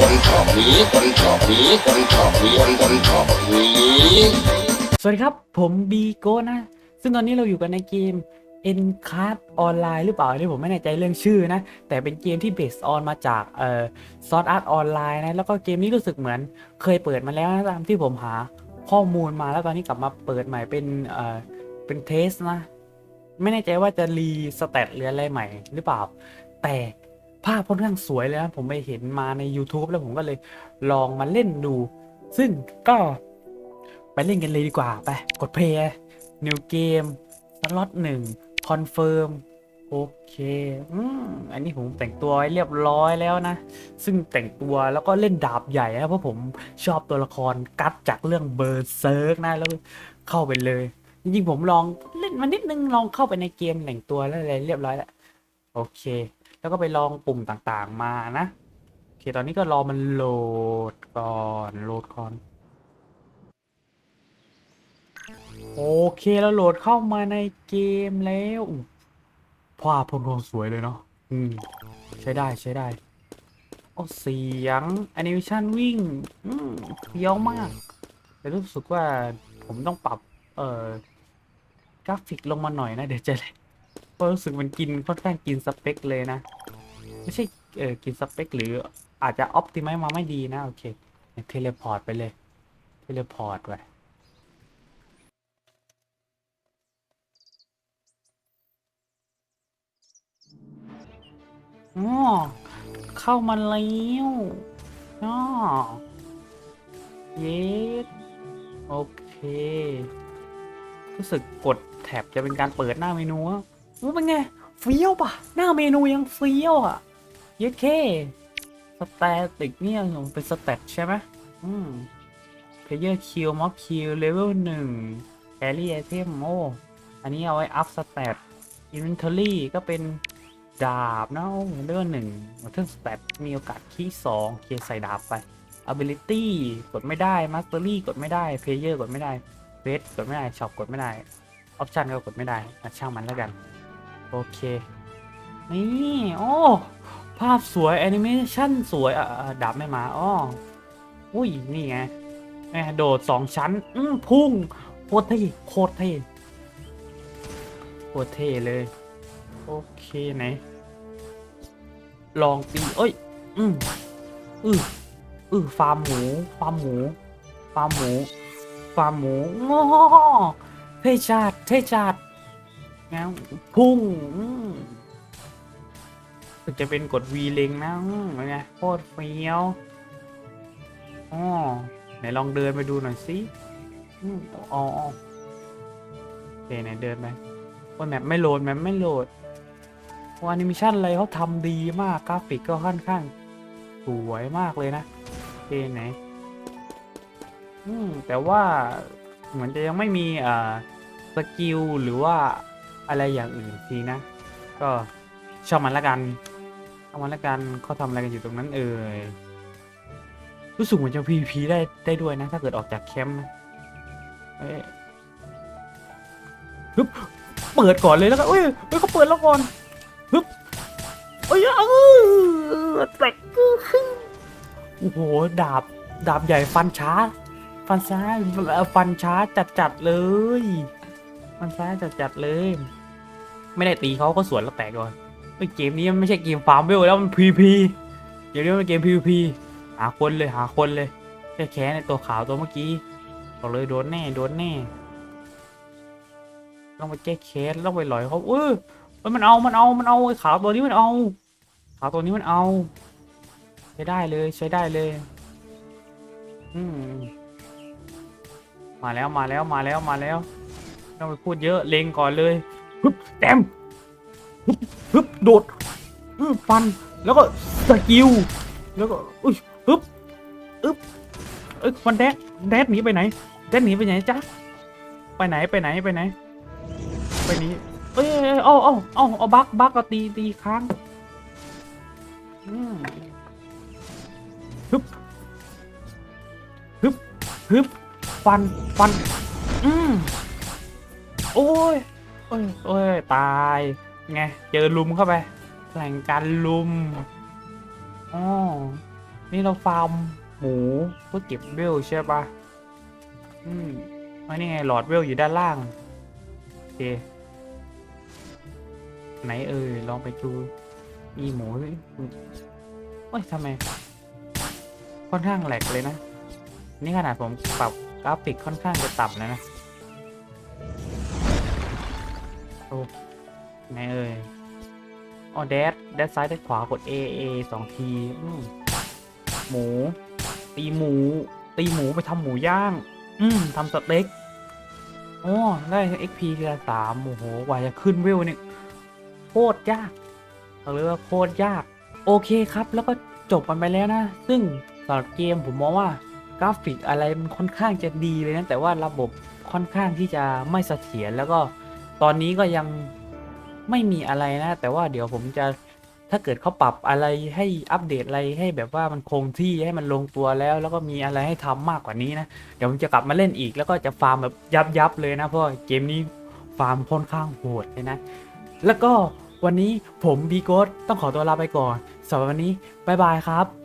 คนชอบหมีคนชอบหมีคนชอบหมีคนคนชอบหมีสวัสดีครับ ผมบีโก้นะ ซึ่งตอนนี้เราอยู่กันในเกม N Card ออนไลน์หรือเปล่าอันนี่ผมไม่แน่ใจเรื่องชื่อนะ แต่เป็นเกมที่เบสออนมาจากเอ่อซอสอาร์ตออนไลน์นะ แล้วก็เกมนี้รู้สึกเหมือนเคยเปิดมาแล้วนะตามที่ผมหาข้อมูลมาแล้วตอนนี้กลับมาเปิดใหม่เป็นเอ่อเป็นเทสนะ ไม่แน่ใจว่าจะรีสเตตหรืออะไรใหม่หรือเปล่า แต่ ภาพค่อนข้างสวยเลยนะผมไปเห็นมาใน YouTube แล้วผมก็เลยลองมาเล่นดู ซึ่งก็ไปเล่นกันเลยดีกว่า ไป กดเพย์ new game สล็อตหนึ่งคอนเฟิร์มโอเค อืม อันนี้ผมแต่งตัวไว้เรียบร้อยแล้วนะ ซึ่งแต่งตัวแล้วก็เล่นดาบใหญ่นะเพราะผมชอบตัวละครกัดจากเรื่องเบอร์เซิร์กนะ แล้วเข้าไปเลย จริงๆผมลองเล่นมานิดนึงลองเข้าไปในเกมแต่งตัวแล้วอะไรเรียบร้อยแล้ว โอเค แล้วก็ไปลองปุ่มต่างๆมานะโอเคตอนนี้ก็รอมันโหลดก่อนโหลดก่อนโอเคแล้วโหลดเข้ามาในเกมแล้วภาพพลงสวยเลยเนาะอืมใช้ได้ใช้ได้โอ้เสียงแอนิเมชันวิ่งอืมเฟี้ยวมาก แต่รู้สึกว่าผมต้องปรับ เอ่อ กราฟิกลงมาหน่อยนะ เดี๋ยวจะ เพราะรู้สึกมันกินค่อนข้างกินสเปคเลยนะ ไม่ใช่เออกินสเปคหรืออาจจะออ t ติไมมาไม่ดีนะ โอเคเทเลพอร์ตไปเลย เทเลพอร์ตไปอ๋อเข้ามาแล้วอ๋อเยสโอเค รู้สึกกดแท็บจะเป็นการเปิดหน้าเมนูอะ อู้เป็นไงเฟี้ยวปะหน้าเมนูยังเฟี้ยวอะเยสเคสแตติกเนี่ยผมเป็นสแตทใช่ไหมอืมเพลเยอร์คิวม็อบคิวเลเวลหนึ่งแครี่ไอเทมโอ้อันนี้เอาไว้อัพสแตทอินเวนทอรี่ก็เป็นดาบเนาะเลื่อนหนึ่งมาเทิงสเตตมีโอกาสคีย์สองเคใส่ดาบไป ability กดไม่ได้ mastery กดไม่ได้ player กดไม่ได้ f a c e กดไม่ได้ shop กดไม่ได้ option ก็กดไม่ได้ช่างมันแล้วกัน โอเค นี่โอ้ภาพสวย animation สวยอะดาบไม่มาอ้ออุ้ย นี่ไงแม่โดดสองชั้น อืมพุ่ง โคตรเท่โคตรเท่โคตรเท่เลย โอเคไหน ลองตีเอ้ย อืมอืออือฟาร์มหมู ฟาร์มหมู ฟาร์มหมู ฟาร์มหมูง้อเทชาดเทชา ดงั้นพุ่งอืมจะเป็นกดวีเล็งนะเป็นไงโคตรเฟี้ยวอ๋อไหนลองเดินไปดูหน่อยสิอืมอ๋ออ๋อโอเคไหนเดินไปโอ้ยแมปไม่โหลดแมปไม่โหลดวานิเมชันอะไรเขาทำดีมากกราฟิกก็ค่อนข้างสวยมากเลยนะโอเคไหนอืมแต่ว่าเหมือนจะยังไม่มีอ่าสกิลหรือว่า อะไรอย่างอื่นทีนะ ก็ชอบมันละกันชอบมันละกันเขาทำอะไรกันอยู่ตรงนั้นเอ่ยรู้สึกเหมือนจะ PVP ได้ได้ด้วยนะ ถ้าเกิดออกจากแคมป์นะเอ๊ะฮึบเปิดก่อนเลยแล้วกันเอ้ยเฮ้ยเขาเปิดแล้วก่อนฮึบเอ้ยเออแตกโอ้โหดาบดาบใหญ่ฟันช้า ฟันช้าฟันช้าจัดจัดเลย ฟันช้าจัดจัดเลย ไม่ได้ตีเขาก็สวนแล้วแตกก่อนเกมนี้มันไม่ใช่เกมฟาร์มเวลแล้วมัน PVP เกมนี้มันเกม PVP หาคนเลยหาคนเลยแค่แค้ในตัวขาวตัวเมื่อกี้บอกเลยโดนแน่โดนแน่ต้องไปแก้แค้นต้องไปหลอยเขาเออมันเอามันเอามันเอาไอ้ขาวตัวนี้มันเอา ขาวตัวนี้มันเอา ใช้ได้เลยใช้ได้เลย อืมมาแล้วมาแล้วมาแล้วมาแล้วต้องไปพูดเยอะเล็งก่อนเลย ฮึบแตมฮึบฮึบโดดอืมฟัน แล้วก็สกิล แล้วก็อุ้ยฮึบอึบเอ้ยมันแดดแดดหนีไปไหน แดดหนีไปไหนจ๊ะ ไปไหนไปไหนไปไหน ไปนี้ เอ้ยเอ้ยเอาเอาเอาเอาบักบักก็ตีตีค้างฮึบฮึบฮึบฟันฟัน อืมโอ้ย โอ้ยโอ้ยตายไงเจอลุมเข้าไปแข่งกันลุมอ๋อนี่เราฟาร์มหมูเพื่อเก็บเวลใช่ปะอืมอันนี้ไงหลอดเวลอยู่ด้านล่างโอเคไหนเอ่ยลองไปดูมีหมูโอ้ยทำไม ค่อนข้างแหลกเลยนะ นี่ขนาดผมปรับกราฟิกค่อนข้างจะต่ำแล้วนะ โอ้ไหนเอ่ยอ๋อแดดแดดซ้ายแดดขวากด A A สองทีหมู ตีหมู ตีหมูไปทำหมูย่าง อืมทำสเต็กโอ้ได้ XP ทีละสามโอ้โหกว่าจะขึ้นเวลนี่โคตรยากเอาเลยว่าโคตรยาก โอเคครับ แล้วก็จบกันไปแล้วนะ ซึ่งสำหรับเกมผมมองว่ากราฟิกอะไรมันค่อนข้างจะดีเลยนะ แต่ว่าระบบค่อนข้างที่จะไม่เสถียรแล้วก็ ตอนนี้ก็ยังไม่มีอะไรนะ แต่ว่าเดี๋ยวผมจะถ้าเกิดเขาปรับอะไรให้อัปเดตอะไรให้แบบว่ามันคงที่ให้มันลงตัวแล้ว แล้วก็มีอะไรให้ทำมากกว่านี้นะ เดี๋ยวผมจะกลับมาเล่นอีกแล้วก็จะฟาร์มแบบยับยับเลยนะเพราะว่าเกมนี้ฟาร์มค่อนข้างโหดเลยนะ แล้วก็วันนี้ผมบีโกสต้องขอตัวลาไปก่อนสำหรับวันนี้บายบายครับ